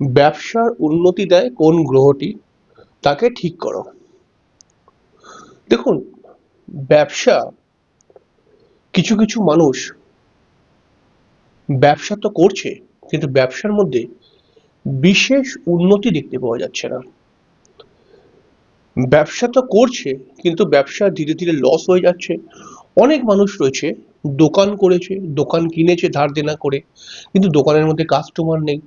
ব্যবসার উন্নতি দেয় কোন গ্রহটি, তাকে ঠিক করো। দেখুন, ব্যবসা, কিছু কিছু মানুষ ব্যবসা তো করছে, কিন্তু ব্যবসার মধ্যে বিশেষ উন্নতি দেখতে পাওয়া যাচ্ছে না। ব্যবসা তো করছে, কিন্তু ব্যবসা ধীরে ধীরে লস হয়ে যাচ্ছে। অনেক মানুষ রয়েছে, দোকান করেছে, দোকান কিনেছে ধার দেনা করে, কিন্তু দোকানের মধ্যে কাস্টমার নেই।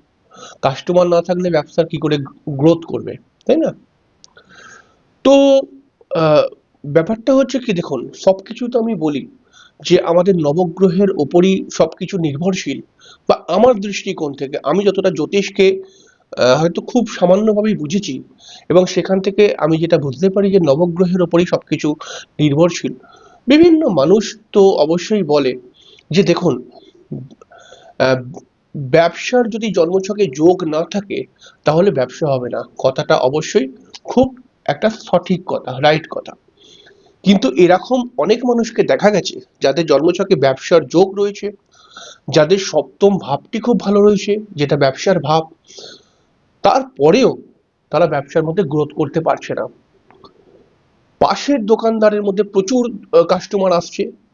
কাস্টমার না থাকলে ব্যবসা কি করে গ্রোথ করবে, তাই না? তো ব্যাপারটা হচ্ছে কি, দেখুন, সবকিছু তো আমি বলি যে আমাদের নবগ্রহের ওপরই সবকিছু নির্ভরশীল বা আমার দৃষ্টিকোণ থেকে আমি যতটা জ্যোতিষকে হয়তো খুব সামান্যভাবেই বুঝেছি এবং সেখান থেকে আমি যেটা বুঝতে পারি যে নবগ্রহের ওপরই সবকিছু নির্ভরশীল। বিভিন্ন মানুষ তো অবশ্যই বলে যে, দেখুন ব্যবসার যদি জন্মছকে যোগ না থাকে, তাহলে ব্যবসা হবে না। কথাটা অবশ্যই খুব একটা সঠিক কথা রাইট কথা। কিন্তু এরকম অনেক মানুষকে দেখা গেছে, যাদের জন্মছকে ব্যবসার যোগ রয়েছে, যাদের সপ্তম ভাবটি খুব ভালো রয়েছে, যেটা ব্যবসার ভাব, তারপরেও তারা ব্যবসার মধ্যে গ্রোথ করতে পারছে না। পাশের দোকানদারের মধ্যে প্রচুর কাস্টমার আসছে।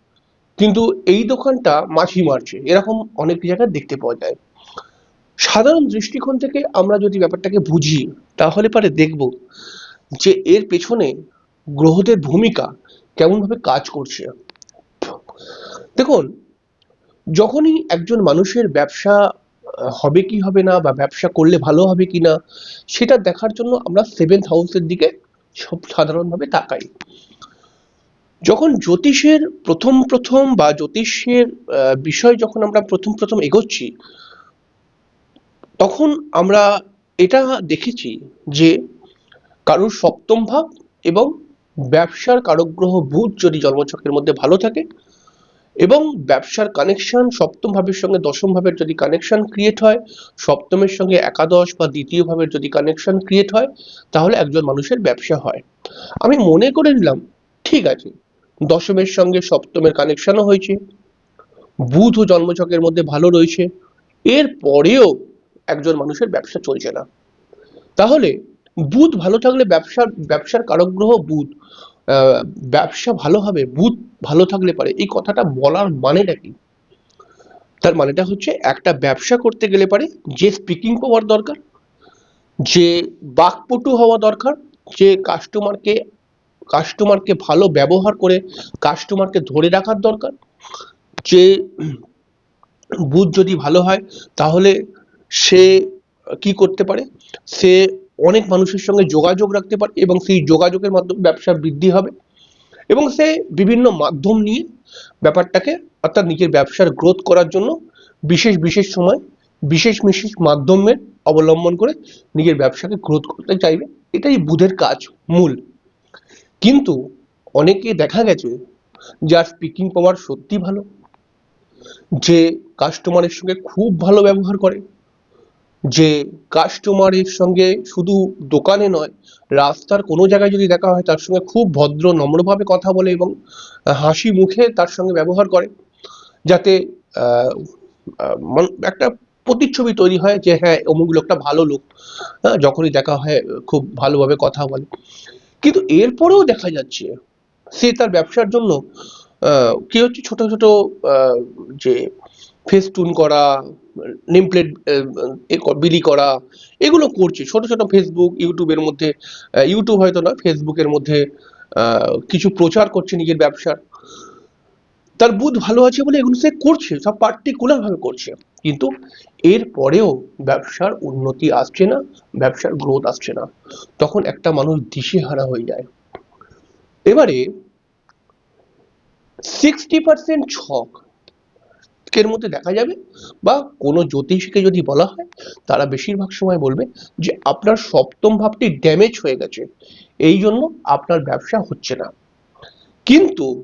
কিন্তু এই দোকানটা মাছি মারছে। এরকম অনেক জায়গায় দেখতে পাওয়া যায়। সাধারণ দৃষ্টিকোণ থেকে আমরা যদি ব্যাপারটাকে বুঝি, তাহলে পরে দেখব যে এর পেছনে গ্রহদের ভূমিকা কেমনভাবে কাজ করছে। দেখুন, যখনই একজন মানুষের ব্যবসা হবে কি হবে না বা ব্যবসা করলে ভালো হবে কি না, সেটা দেখার জন্য আমরা সেভেন্থ হাউসের দিকে সব সাধারণভাবে তাকাই। যখন জ্যোতিষের প্রথম প্রথম বা জ্যোতিষের বিষয় যখন আমরা প্রথম প্রথম এগোচ্ছি, তখন আমরা এটা দেখেছি যে কারোর সপ্তম ভাব এবং ব্যবসার কারক গ্রহ বুধ যদি জন্মছকের মধ্যে ভালো থাকে এবং ব্যবসার কানেকশন সপ্তম ভাবের সঙ্গে দশম ভাবের যদি কানেকশন ক্রিয়েট হয়, সপ্তমের সঙ্গে একাদশ বা দ্বিতীয় ভাবের যদি কানেকশন ক্রিয়েট হয়, তাহলে একজন মানুষের ব্যবসা হয়। আমি মনে করে নিলাম, ঠিক আছে দশমের সঙ্গে সপ্তমের কানেকশনও হয়েছে। বুধ ও জন্মছকের মধ্যে ভালো রয়েছে। এর পরেও একজন মানুষের ব্যবসা চলছে না। তাহলে বুধ ভালো থাকলে ব্যবসার ব্যবসার কারক গ্রহ বুধ ব্যবসা ভালো হবে, বুধ ভালো থাকলে পারে। এই কথাটা বলার মানেটা কি? তার মানেটা হচ্ছে একটা ব্যবসা করতে গেলে পারে যে স্পিকিং পাওয়ার দরকার, যে বাকপটু হওয়া দরকার, যে কাস্টমারকে কাস্টমারকে ভালো ব্যবহার করে কাস্টমারকে ধরে রাখার দরকার। যে বুধ যদি ভালো হয়, তাহলে সে কি করতে পারে? সে অনেক মানুষের সঙ্গে যোগাযোগ রাখতে পারে এবং সেই যোগাযোগের মাধ্যমে ব্যবসা বৃদ্ধি হবে এবং সে বিভিন্ন মাধ্যম নিয়ে ব্যাপারটাকে অর্থাৎ নিজের ব্যবসার গ্রোথ করার জন্য বিশেষ বিশেষ সময়, বিশেষ বিশেষ মাধ্যমের অবলম্বন করে নিজের ব্যবসাকে গ্রোথ করতে চাইবে। এটাই বুধের কাজ, মূল। কিন্তু অনেকে দেখা গেছে যার স্পিকিং পাওয়ার সত্যি ভালো, যে কাস্টমারের সঙ্গে খুব ভালো ব্যবহার করে, যে কাস্টমারের সঙ্গে শুধু দোকানে নয়, রাস্তার কোনো জায়গায় যদি দেখা হয় তার সঙ্গে খুব ভদ্র, নম্রভাবে কথা বলে এবং হাসি মুখে তার সঙ্গে ব্যবহার করে, যাতে একটা প্রতিচ্ছবি তৈরি হয় যে হ্যাঁ অমুক লোকটা ভালো লোক হ্যাঁ যখনই দেখা হয় খুব ভালোভাবে কথা বলে। কিন্তু এরপরেও দেখা যাচ্ছে সে তার ব্যবসার জন্য কি হচ্ছে ছোট ছোট যে ফেস্টুন করা নেম প্লেট বিলি করা, এগুলো করছে। ছোট ছোট ফেসবুক ইউটিউবের মধ্যে ইউটিউব হয়তো না ফেসবুকের মধ্যে কিছু প্রচার করছে নিজের ব্যবসার। তার বুধ ভালো আছে বলে এগুলো সে করছে, সব পার্টিকুলার ভাবে করছে। কিন্তু এর পরেও ব্যবসার উন্নতি আসছে না, ব্যবসার গ্রোথ আসছে না। তখন একটা মানুষ দিশেহারা হয়ে যায়। এবারে সিক্সটি পার্সেন্ট ছক এর মধ্যে দেখা যাবে বা কোনো জ্যোতিষীকে যদি বলা হয়, তারা বেশিরভাগ সময় বলবে যে, আপনার সপ্তম ভাবটি ড্যামেজ হয়ে গেছে, এই জন্য আপনার ব্যবসা হচ্ছে না। কিন্তু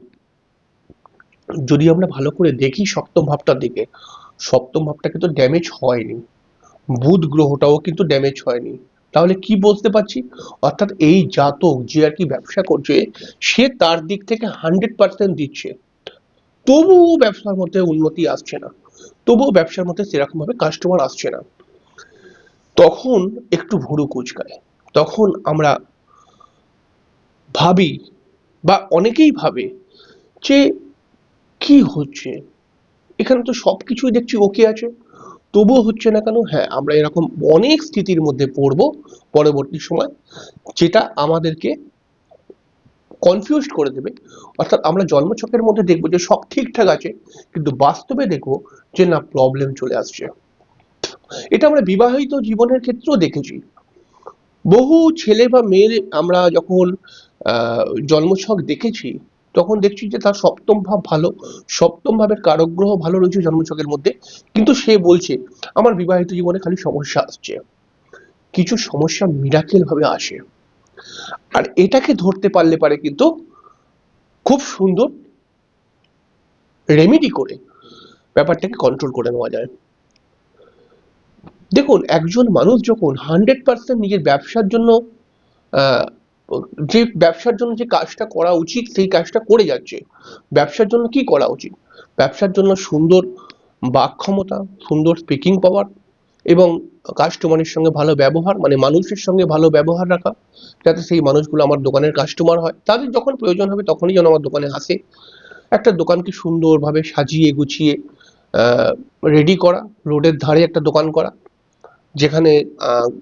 যদি আমরা ভালো করে দেখি সপ্তম ভাবটার দিকে সপ্তম ভাবটা কিন্তু ড্যামেজ হয়নি। বুধ গ্রহটাও কিন্তু ড্যামেজ হয়নি। তাহলে কি বুঝতে পারছি? অর্থাৎ এই জাতক যে আর কি ব্যবসা করছে, সে তার দিক থেকে হান্ড্রেড পার্সেন্ট দিচ্ছে। তবুও ব্যবসার মধ্যে উন্নতি আসছে না। তবুও ব্যবসার মধ্যে সেরকম ভাবে কাস্টমার আসছে না। তখন একটু ভুরু কুচকায়। তখন আমরা ভাবি বা অনেকেই ভাবে যে কি হচ্ছে? এখানে তো সবকিছুই দেখছি ওকে আছে। তবুও হচ্ছে না কেন হ্যাঁ আমরা এরকম অনেক স্থিতির মধ্যে পড়ব পরবর্তী সময়, যেটা আমাদেরকে কনফিউজ করে দেবে। অর্থাৎ আমরা জন্মছকের মধ্যে দেখব যে সব ঠিকঠাক আছে, কিন্তু বাস্তবে দেখব যে না প্রবলেম চলে আসছে। এটা আমরা বিবাহিত জীবনের ক্ষেত্রেও দেখেছি। বহু ছেলে বা মেয়ের আমরা যখন জন্মছক দেখেছি তখন দেখছি যে তার সপ্তম ভাব ভালো, সপ্তম ভাবের কারগ্রহ ভালো রয়েছে জন্মছকের মধ্যে। কিন্তু সে বলছে, আমার বিবাহিত জীবনে খালি সমস্যা আসছে। কিছু সমস্যা মিরাকেল ভাবে আসে। আর এটাকে ধরতে পারলে পারে কিন্তু খুব সুন্দর রেমেডি করে ব্যাপারটাকে কন্ট্রোল করে নেওয়া যায়। দেখুন, একজন মানুষ যখন হান্ড্রেড পার্সেন্ট নিজের ব্যবসার জন্য যে ব্যবসার জন্য যে কাজটা করা উচিত, সেই কাজটা করে যাচ্ছে। ব্যবসার জন্য কি করা উচিত? ব্যবসার জন্য সুন্দর বাক ক্ষমতা, সুন্দর স্পিকিং পাওয়ার এবং কাস্টমারের সঙ্গে ভালো ব্যবহার মানে মানুষের সঙ্গে ভালো ব্যবহার রাখা, যাতে সেই মানুষগুলো আমার দোকানের কাস্টমার হয়। তাদের যখন প্রয়োজন হবে, তখনই যেন আমার দোকানে আসে। একটা দোকানকে সুন্দরভাবে সাজিয়ে গুছিয়ে রেডি করা, রোডের ধারে একটা দোকান করা। যেখানে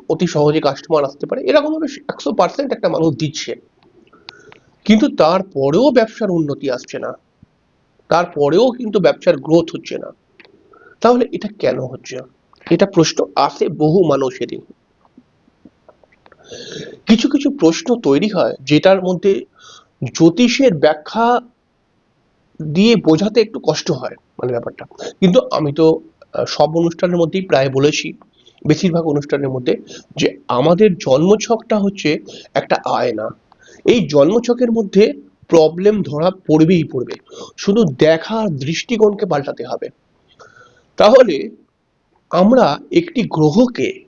অতি সহজে কাস্টমার আসতে পারে। এরকম ভাবে একশো পার্সেন্ট একটা মানুষ দিচ্ছে। কিন্তু তারপরেও ব্যবসার উন্নতি আসছে না। তারপরেও কিন্তু ব্যবসার গ্রোথ হচ্ছে না। তাহলে এটা কেন হচ্ছে? এটা প্রশ্ন আসে বহু মানুষেরই। কিছু কিছু প্রশ্ন তৈরি হয় যেটার মধ্যে জ্যোতিষের ব্যাখ্যা দিয়ে বোঝাতে একটু কষ্ট হয় মানে ব্যাপারটা। কিন্তু আমি তো সব অনুষ্ঠানের মধ্যেই প্রায় বলেছি। বেশিরভাগ অনুষ্ঠানের মধ্যে যে আমাদের জন্মছকটা হচ্ছে একটা আয়না। এই জন্মছকের মধ্যে প্রবলেম ধরা পড়বেই পড়বে। শুধু দেখার দৃষ্টিকোণকে পাল্টাতে হবে। তাহলে আমরা একটি গ্রহকে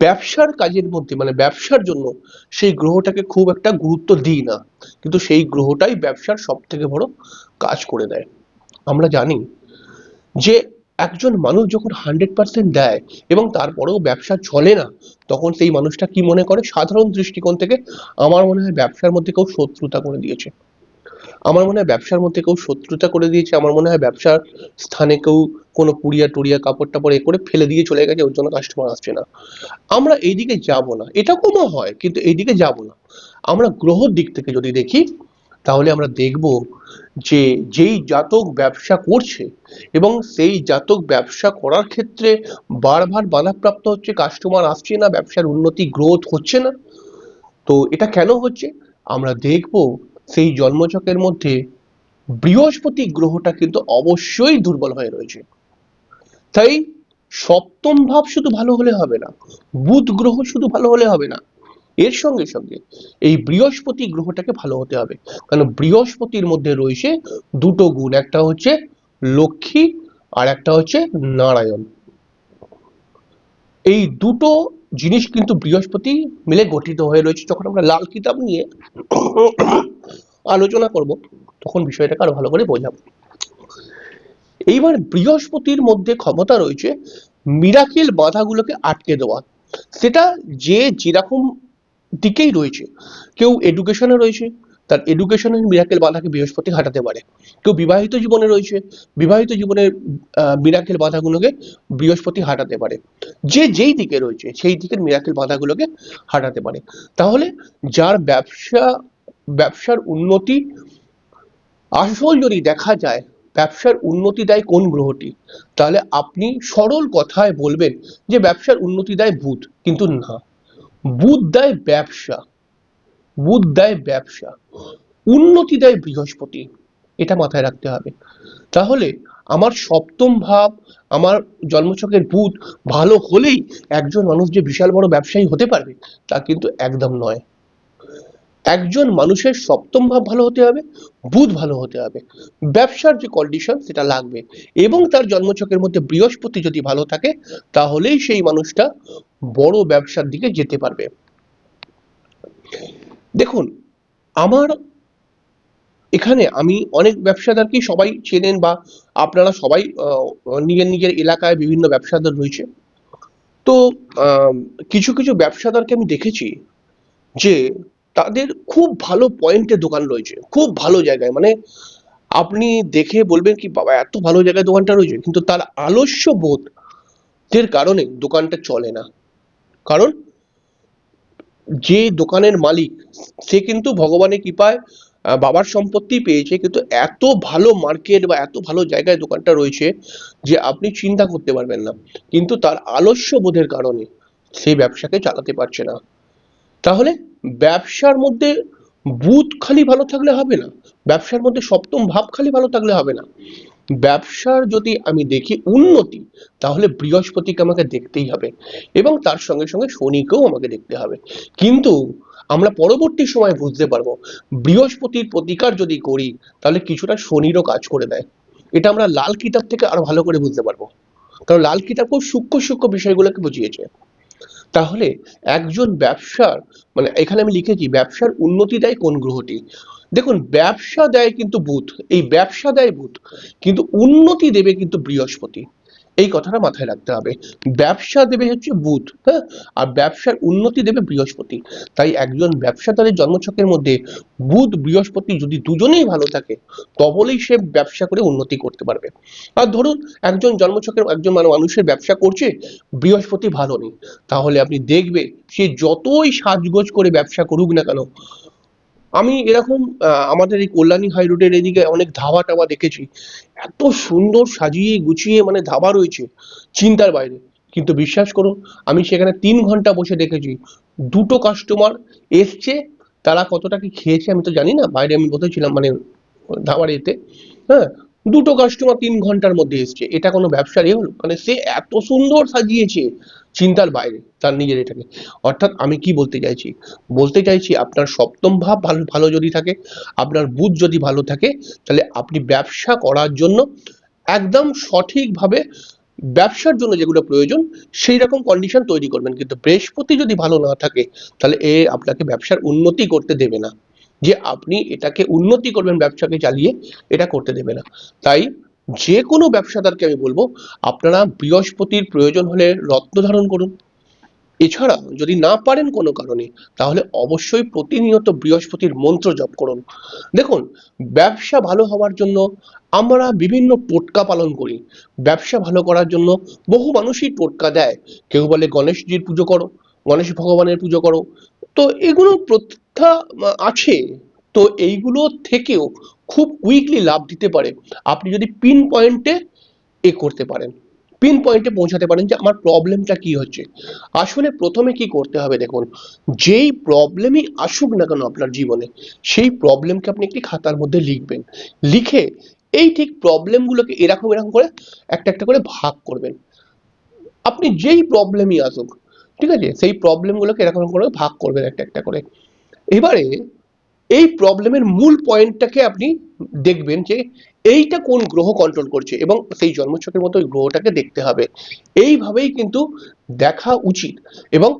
ব্যবসার কাজের মধ্যে মানে ব্যবসার জন্য সেই গ্রহটাকে খুব একটা গুরুত্ব দিই না। কিন্তু সেই গ্রহটাই ব্যবসার সব থেকে বড় কাজ করে দেয়। আমরা জানি যে একজন মানুষ যখন হান্ড্রেড পার্সেন্ট দেয় এবং তারপরেও ব্যবসা চলে না, তখন সেই মানুষটা কি মনে করে? সাধারণ দৃষ্টিকোণ থেকে আমার মনে হয় ব্যবসার মধ্যে কেউ শত্রুতা করে দিয়েছে। আমার মনে হয় ব্যবসার মধ্যে কেউ শত্রুতা করে দিয়েছে। আমার মনে হয় ব্যবসার স্থানে কেউ কোনো পুড়িয়া টুড়িয়া কাপড় টাপড় এ করে ফেলে দিয়ে চলে গেছে, ওর জন্য কাস্টমার আসছে না। আমরা এইদিকে যাব না। এটা কোনো হয়, কিন্তু এইদিকে যাব না। আমরা গ্রহর দিক থেকে যদি দেখি তাহলে আমরা দেখব যে যেই জাতক ব্যবসা করছে এবং সেই জাতক ব্যবসা করার ক্ষেত্রে বারবার বাধাপ্রাপ্ত হচ্ছে কাস্টমার আসছে না, ব্যবসার উন্নতি গ্রোথ হচ্ছে না। তো এটা কেন হচ্ছে? আমরা দেখব সেই জন্মচকের মধ্যে বৃহস্পতি গ্রহটা কিন্তু অবশ্যই দুর্বল হয়ে রয়েছে। তাই সপ্তম ভাব শুধু ভালো হলে হবে না, বুধ গ্রহ শুধু ভালো হলে হবে না। এর সঙ্গে সঙ্গে এই বৃহস্পতি গ্রহটাকে ভালো হতে হবে। কারণ বৃহস্পতির মধ্যে রয়েছে দুটো গুণ, একটা হচ্ছে লক্ষ্মী আর একটা হচ্ছে নারায়ণ। এই দুটো জিনিস কিন্তু বৃহস্পতি মিলে গঠিত হয়ে রয়েছে। যখন আমরা লাল কিতাব নিয়ে আলোচনা করব, তখন বিষয়টাকে আরও ভালো করে বোঝাবো। এইবার বৃহস্পতির মধ্যে ক্ষমতা রয়েছে মিরাকেল বাধাগুলোকে আটকে দেওয়া। সেটা যে যেরকম দিকেই রয়েছে। কেউ এডুকেশনে রয়েছে, তার এডুকেশনের মিরাকেল বাধাকে বৃহস্পতি হাঁটাতে পারে। কেউ বিবাহিত জীবনে রয়েছে, বিবাহিত জীবনের মিরাকেল বাধাগুলোকে বৃহস্পতি হাঁটাতে পারে। যে যেই দিকে রয়েছে, সেই দিকের মিরাকেল বাধাগুলোকে হাঁটাতে পারে। তাহলে যার ব্যবসা, ব্যবসার উন্নতি, আসল যদি দেখা যায়, ব্যবসার উন্নতি দেয় কোন গ্রহটি? তাহলে আপনি সরল কথায় বলবেন যে ব্যবসার উন্নতি দেয় বুধ, কিন্তু না। বুধ দেয় ব্যবসা বুধ দেয় ব্যবসা, উন্নতি দেয় বৃহস্পতি, এটা মাথায় রাখতে হবে। তাহলে আমার সপ্তম ভাব, আমার জন্মচকের বুধ ভালো হলেই একজন মানুষ যে বিশাল বড় ব্যবসায়ী হতে পারবে, তা কিন্তু একদম নয়। একজন মানুষের সপ্তম ভাব ভালো হতে হবে, বুধ ভালো হতে হবে। ব্যবসার যে কন্ডিশন সেটা লাগবে এবং তার জন্মচকের মধ্যে বৃহস্পতি যদি ভালো থাকে, তাহলেই সেই মানুষটা বড় ব্যবসার দিকে যেতে পারবে। দেখুন, আমার এখানে আমি অনেক ব্যবসাদারকেই সবাই চেনেন বা আপনারা সবাই নিজের নিজের এলাকায় বিভিন্ন ব্যবসাদার রয়েছে। তো কিছু কিছু ব্যবসাদারকে আমি দেখেছি যে তাদের খুব ভালো পয়েন্টে দোকান রয়েছে। খুব ভালো জায়গায়। মানে আপনি দেখে বলবেন কি, বাবা, এত ভালো জায়গায় দোকানটা রয়েছে। কিন্তু তার আলস্য বোধের কারণে দোকানটা চলে না। কারণ যে দোকানের মালিক, সে কিন্তু ভগবানের কৃপায় বাবার সম্পত্তি পেয়েছে, কিন্তু এত ভালো মার্কেট বা এত ভালো জায়গায় দোকানটা রয়েছে যে আপনি চিন্তা করতে পারবেন না। কিন্তু তার আলস্য বোধের কারণে সেই ব্যবসাকে চালাতে পারছে না। তাহলে ব্যবসার মধ্যে বুধ খালি ভালো থাকলে হবে না। ব্যবসার মধ্যে সপ্তম ভাব খালি ভালো থাকলে হবে না। ব্যবসার যদি আমি দেখি উন্নতি, তাহলে বৃহস্পতিকে আমাকে দেখতেই হবে এবং তার সঙ্গে সঙ্গে শনিকেও আমাকে দেখতে হবে। কিন্তু আমরা পরবর্তী সময় বুঝতে পারব, বৃহস্পতির প্রতিকার যদি করি, তাহলে কিছুটা শনিরও কাজ করে দেয়। এটা আমরা লাল কিতাব থেকে আরও ভালো করে বুঝতে পারব। কারণ লাল কিতাব খুব সূক্ষ্ম সূক্ষ্ম বিষয়গুলোকে বুঝিয়েছে। তাহলে একজন ব্যবসার মানে এখানে আমি লিখেছি ব্যবসার উন্নতি দেয় কোন গ্রহটি? দেখুন, ব্যবসা দেয় কিন্তু বুধ, এই ব্যবসা দেয় বুধ, কিন্তু উন্নতি দেবে কিন্তু বৃহস্পতি। এই কথাটা মাথায় রাখতে হবে। ব্যবসা দেবে হচ্ছে বুধ হ্যাঁ? আর ব্যবসার উন্নতি দেবে বৃহস্পতি। তাই একজন ব্যবসাদারের জন্মছকের মধ্যে বুধ বৃহস্পতি যদি দুজনেই ভালো থাকে তবেই সে ব্যবসা করে উন্নতি করতে পারবে। আর ধরুন, একজন জন্মছকের, একজন মানে মানুষের ব্যবসা করছে, বৃহস্পতি ভালো নেই। তাহলে আপনি দেখবে সে যতই সাজগোজ করে ব্যবসা করুক না কেন আমি এরকম আমাদের এই কল্যাণী হাই রোডের এদিকে অনেক ধাবা টাবা দেখেছি। এত সুন্দর সাজিয়ে গুছিয়ে মানে ধাবা রয়েছে চিন্তার বাইরে। কিন্তু বিশ্বাস করো, আমি সেখানে তিন ঘণ্টা বসে দেখেছি। দুটো কাস্টমার এসছে, তারা কতটা কি খেয়েছে আমি তো জানি না। বাইরে আমি বসেছিলাম মানে ধাবার এতে হ্যাঁ দুটো কাস্টমার তিন ঘণ্টার মধ্যে এসছে। এটা কোনো ব্যবসার এ হলো মানে সে এত সুন্দর সাজিয়েছে চিন্তার বাইরে তার নিজের এটাকে। অর্থাৎ আমি কি বলতে চাইছি? বলতে চাইছি আপনার সপ্তম ভাব ভালো ভালো যদি থাকে, আপনার বুধ যদি ভালো থাকে, তাহলে আপনি ব্যবসা করার জন্য একদম সঠিকভাবে ব্যবসার জন্য যেগুলো প্রয়োজন, সেই রকম কন্ডিশন তৈরি করবেন। কিন্তু বৃহস্পতি যদি ভালো না থাকে, তাহলে এ আপনাকে ব্যবসার উন্নতি করতে দেবে না। যে আপনি এটাকে উন্নতি করবেন ব্যবসাকে চালিয়ে, এটা করতে দেবে না। তাই যে কোনো ব্যবসাদারকে আমি বলব, আপনারা বৃহস্পতির প্রয়োজন হলে রত্ন ধারণ করুন। এছাড়া যদি না পারেন কোনো কারণে, তাহলে অবশ্যই প্রতিনিয়ত বৃহস্পতির মন্ত্র জপ করুন। দেখুন, ব্যবসা ভালো হওয়ার জন্য আমরা বিভিন্ন টোটকা পালন করি। ব্যবসা ভালো করার জন্য বহু মানুষই টোটকা দেয়। কেউ বলে গণেশজির পুজো করো, গণেশ ভগবানের পুজো করো তো এগুলো প্রত্যা আছে। তো এইগুলো থেকেও খুব কুইকলি লাভ দিতে পারে। আপনি যদি পিন পয়েন্টে এ করতে পারেন পিন পয়েন্টে পৌঁছাতে পারেন যে আমার প্রবলেমটা কি হচ্ছে। আসলে প্রথমে কি করতে হবে দেখুন, যেই প্রবলেমই আসুক না কেন আপনার জীবনে, সেই প্রবলেমকে আপনি একটি খাতার মধ্যে লিখবেন। লিখে এই ঠিক প্রবলেমগুলোকে এরকম এরকম করে একটা একটা করে ভাগ করবেন। আপনি যেই প্রবলেমই আসুক ঠিক আছে? সেই প্রবলেমগুলোকে এরকম করে ভাগ করবেন একটা একটা করে। এবারে এই প্রবলেমের মূল পয়েন্টটাকে আপনি দেখবেন যে এইটা কোন গ্রহ কন্ট্রোল করছে এবং সেই জন্মছকের মতো ওই গ্রহটাকে দেখতে হবে। এইভাবেই কিন্তু দেখা উচিত এবং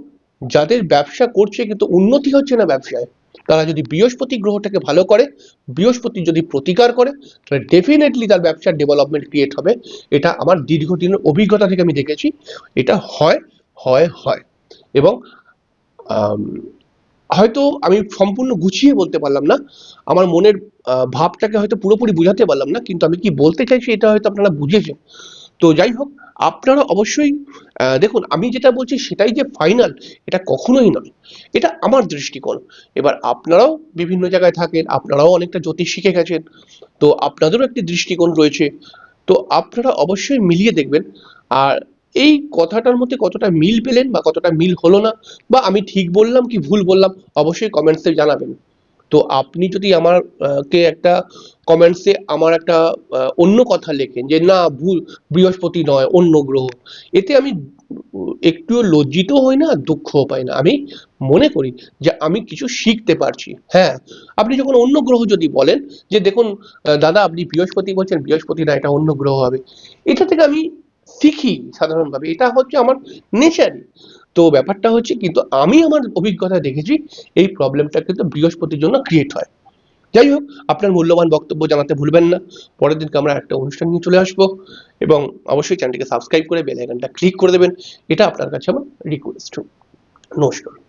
যাদের ব্যবসা করছে কিন্তু উন্নতি হচ্ছে না ব্যবসায়, তারা যদি বৃহস্পতি গ্রহটাকে ভালো করে, বৃহস্পতি যদি প্রতিকার করে, তাহলে ডেফিনেটলি তার ব্যবসার ডেভেলপমেন্ট ক্রিয়েট হবে। এটা আমার দীর্ঘদিনের অভিজ্ঞতা থেকে আমি দেখেছি। এটা হয় হয় হয়। এবং হয়তো আমি সম্পূর্ণ গুছিয়ে বলতে পারলাম না। আমার মনের ভাবটাকে হয়তো পুরোপুরি বোঝাতে পারলাম না, কিন্তু আমি কি বলতে চাইছি এটা হয়তো আপনারা বুঝেছেন। তো যাই হোক, আপনারা অবশ্যই দেখুন, আমি যেটা বলছি সেটাই যে ফাইনাল, এটা কখনোই নয়। এটা আমার দৃষ্টিকোণ। এবার আপনারাও বিভিন্ন জায়গায় থাকেন, আপনারাও অনেকটা জ্যোতিষ শিখে গেছেন, তো আপনাদেরও একটি দৃষ্টিকোণ রয়েছে। তো আপনারা অবশ্যই মিলিয়ে দেখবেন। আর এই কথাটার মধ্যে কতটা মিল পেলেন বা কতটা মিল হলো না বা আমি ঠিক বললাম কি ভুল বললাম, অবশ্যই কমেন্টসে জানাবেন। তো আপনি যদি আমার কে একটা কমেন্টসে আমার একটা অন্য কথা লেখেন যে না ভুল, বৃহস্পতি নয়, অন্য গ্রহ, এতে আমি একটুও লজ্জিত হই না, দুঃখও পাই না। আমি মনে করি যে আমি কিছু শিখতে পারছি। হ্যাঁ আপনি যখন অন্য গ্রহ যদি বলেন যে দেখুন দাদা আপনি বৃহস্পতি বলছেন, বৃহস্পতি না, এটা অন্য গ্রহ হবে। এটা থেকে আমি শিখি সাধারণভাবে, এটা হচ্ছে আমার নেচারই। তো ব্যাপারটা হচ্ছে কিন্তু আমি আমার অভিজ্ঞতা দেখেছি, এই প্রবলেমটা কিন্তু বৃহস্পতির জন্য ক্রিয়েট হয়। যাই হোক, আপনার মূল্যবান বক্তব্য জানাতে ভুলবেন না। পরের দিনকে আমরা একটা অনুষ্ঠান নিয়ে চলে আসব এবং অবশ্যই চ্যানেলটিকে সাবস্ক্রাইব করে বেল আইকনটা ক্লিক করে দেবেন। এটা আপনার কাছে আমার রিকোয়েস্ট নমস্কার।